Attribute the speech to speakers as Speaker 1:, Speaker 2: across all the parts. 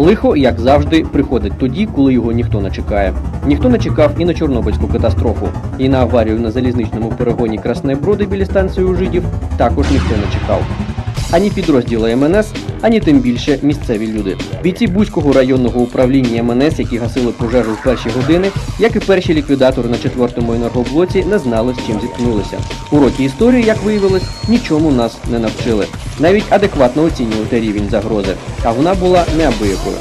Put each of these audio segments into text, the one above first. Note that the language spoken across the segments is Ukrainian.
Speaker 1: Лихо, як завжди, приходить тоді, коли його ніхто не чекає. Ніхто не чекав і на Чорнобильську катастрофу, і на аварію на залізничному перегоні Красне Броди біля станції Ужидів також ніхто не чекав. Ані підрозділи МНС, ані тим більше місцеві люди. Бійці Бузького районного управління МНС, які гасили пожежу в перші години, як і перші ліквідатори на четвертому енергоблоці, не знали, з чим зіткнулися. Уроки історії, як виявилось, нічому нас не навчили. Навіть адекватно оцінювати рівень загрози. А вона була неабиякою.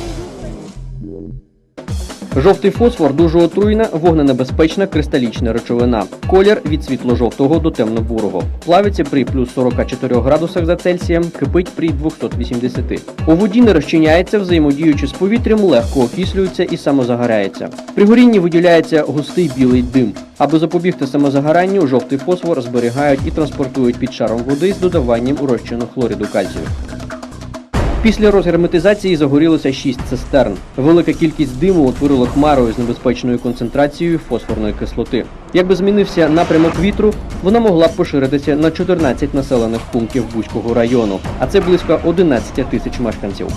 Speaker 1: Жовтий фосфор дуже отруйна, вогненебезпечна кристалічна речовина. Колір від світло-жовтого до темно-бурого. Плавиться при плюс 44 градусах за Цельсієм, кипить при 280. У воді не розчиняється, взаємодіючи з повітрям, легко окислюється і самозагорається. При горінні виділяється густий білий дим. Аби запобігти самозагоранню, жовтий фосфор зберігають і транспортують під шаром води з додаванням розчину хлориду кальцію. Після розгерметизації загорілося шість цистерн. Велика кількість диму утворила хмарою з небезпечною концентрацією фосфорної кислоти. Якби змінився напрямок вітру, вона могла б поширитися на 14 населених пунктів Бузького району, а це близько 11 тисяч мешканців.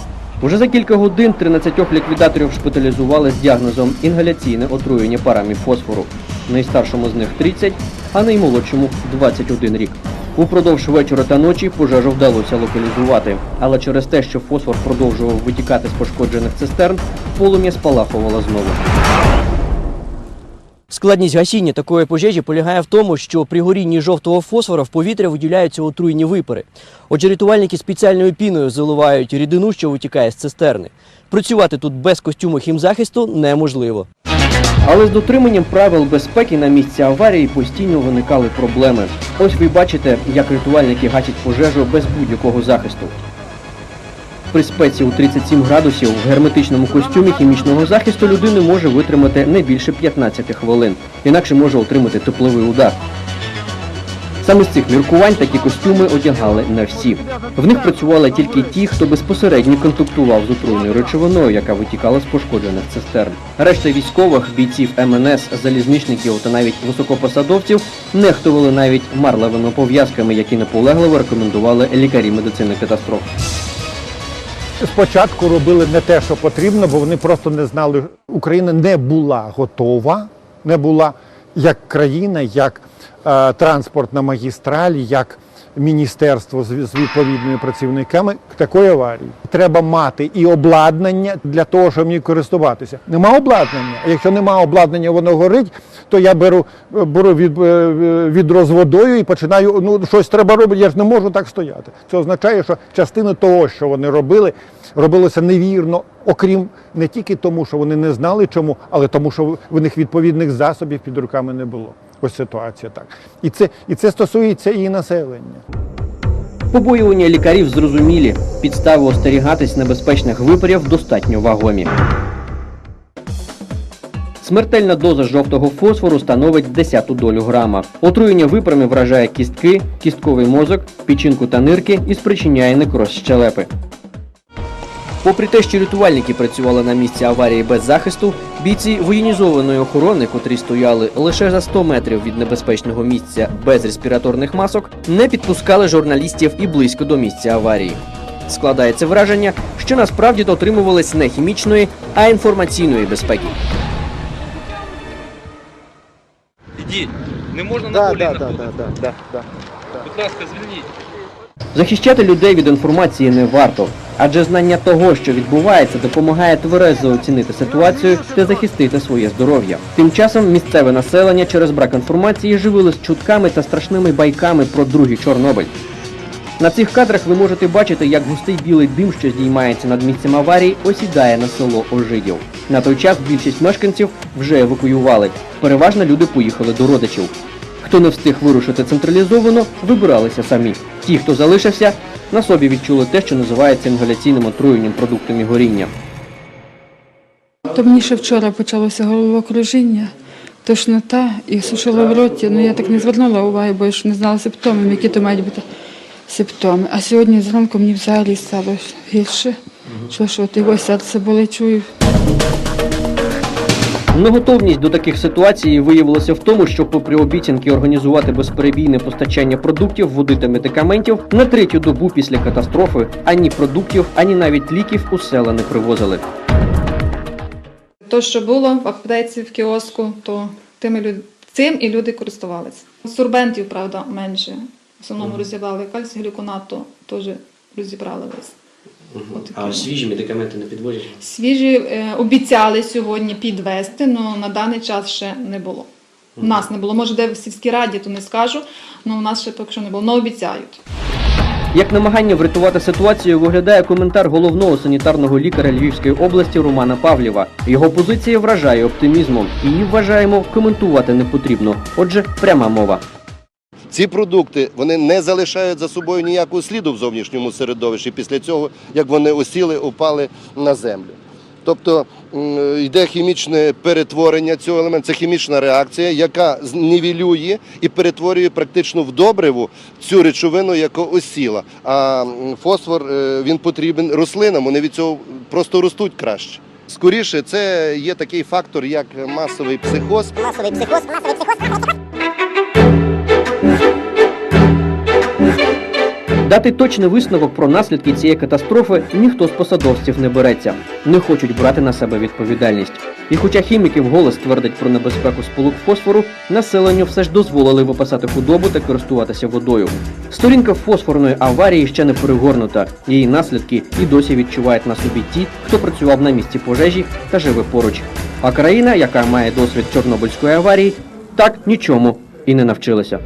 Speaker 1: Уже за кілька годин 13 ліквідаторів шпиталізували з діагнозом інгаляційне отруєння парами фосфору. Найстаршому з них 30, а наймолодшому 21 рік. Упродовж вечора та ночі пожежу вдалося локалізувати, але через те, що фосфор продовжував витікати з пошкоджених цистерн, полум'я спалахувало знову. Складність гасіння такої пожежі полягає в тому, що при горінні жовтого фосфора в повітря виділяються отруйні випари. Отже, рятувальники спеціальною піною заливають рідину, що витікає з цистерни. Працювати тут без костюму хімзахисту неможливо. Але з дотриманням правил безпеки на місці аварії постійно виникали проблеми. Ось ви бачите, як рятувальники гасять пожежу без будь-якого захисту. При спеці у 37 градусів в герметичному костюмі хімічного захисту людини може витримати не більше 15 хвилин, інакше може отримати тепловий удар. Саме з цих міркувань такі костюми одягали не всі. В них працювали тільки ті, хто безпосередньо контактував з отруйною речовиною, яка витікала з пошкоджених цистерн. Решта військових, бійців МНС, залізничників та навіть високопосадовців нехтували навіть марлевими пов'язками, які наполегливо рекомендували лікарі медицини катастроф.
Speaker 2: Спочатку робили не те, що потрібно, бо вони просто не знали. Україна не була готова, не була як країна, як е, транспортна магістраль, як міністерство з, відповідними працівниками такої аварії. Треба мати і обладнання для того, щоб їм користуватися. Нема обладнання. Якщо нема обладнання, воно горить, то я беру, беру від, е, відро з і починаю. Ну щось треба робити. Я ж не можу так стояти. Це означає, що частина того, що вони робили, робилося невірно, окрім не тільки тому, що вони не знали чому, але тому, що в них відповідних засобів під руками не було. Ось ситуація так. І це, і це стосується і населення.
Speaker 1: Побоювання лікарів зрозумілі. Підстави остерігатись небезпечних випарів достатньо вагомі. Смертельна доза жовтого фосфору становить десяту долю грама. Отруєння випарами вражає кістки, кістковий мозок, печінку та нирки і спричиняє некроз щелепи. Попри те, що рятувальники працювали на місці аварії без захисту, бійці воєнізованої охорони, котрі стояли лише за 100 метрів від небезпечного місця без респіраторних масок, не підпускали журналістів і близько до місця аварії. Складається враження, що насправді дотримувались не хімічної, а інформаційної безпеки.
Speaker 3: Ідіть, не можна на
Speaker 2: Да,
Speaker 3: колінах
Speaker 2: да, да, да, да, да.
Speaker 3: Будь ласка, звільніть.
Speaker 1: Захищати людей від інформації не варто, адже знання того, що відбувається, допомагає тверезо оцінити ситуацію та захистити своє здоров'я. Тим часом місцеве населення через брак інформації живилось чутками та страшними байками про другий Чорнобиль. На цих кадрах ви можете бачити, як густий білий дим, що здіймається над місцем аварії, осідає на село Ожидів. На той час більшість мешканців вже евакуювали. Переважно люди поїхали до родичів. Хто не встиг вирушити централізовано, вибиралися самі. Ті, хто залишився, на собі відчули те, що називається інгаляційним отруєнням продуктами горіння.
Speaker 4: То мені ще вчора почалося головокружіння, тошнота і сушило в роті. Ну я так не звернула уваги, бо я ж не знала симптомів, які то мають бути симптоми. А сьогодні зранку мені взагалі стало гірше. Що що, от його серце болить, чую.
Speaker 1: Неготовність до таких ситуацій виявилася в тому, що, попри обіцянки організувати безперебійне постачання продуктів, води та медикаментів, на третю добу після катастрофи ані продуктів, ані навіть ліків у села не привозили.
Speaker 5: То, що було в аптеці в кіоску, то тими люд... цим і люди користувалися. Сурбентів, правда, менше. В основному розібрали кальцій глюконат, то теж розібрали весь. Отакі.
Speaker 6: А свіжі медикаменти не підвозять?
Speaker 5: Свіжі е, обіцяли сьогодні підвести, але на даний час ще не було. У нас не було. Може, де в сільській раді, то не скажу, але у нас ще поки що не було. але обіцяють.
Speaker 1: Як намагання врятувати ситуацію виглядає коментар головного санітарного лікаря Львівської області Романа Павлєва. Його позиція вражає оптимізмом. Її вважаємо коментувати не потрібно. Отже, пряма мова.
Speaker 7: Ці продукти вони не залишають за собою ніякого сліду в зовнішньому середовищі після цього, як вони осіли, упали на землю. Тобто йде хімічне перетворення цього елементу, це хімічна реакція, яка знівелює і перетворює практично в добриву цю речовину, яка осіла. А фосфор е, він потрібен рослинам, вони від цього просто ростуть краще. Скоріше, це є такий фактор, як масовий психоз.
Speaker 8: масовий психоз, масовий психоз.
Speaker 1: Дати точний висновок про наслідки цієї катастрофи ніхто з посадовців не береться, не хочуть брати на себе відповідальність. І хоча хіміки вголос твердять про небезпеку сполук фосфору, населенню все ж дозволили випасати худобу та користуватися водою. Сторінка фосфорної аварії ще не перегорнута. Її наслідки і досі відчувають на собі ті, хто працював на місці пожежі та живе поруч. А країна, яка має досвід Чорнобильської аварії, так нічому і не навчилася.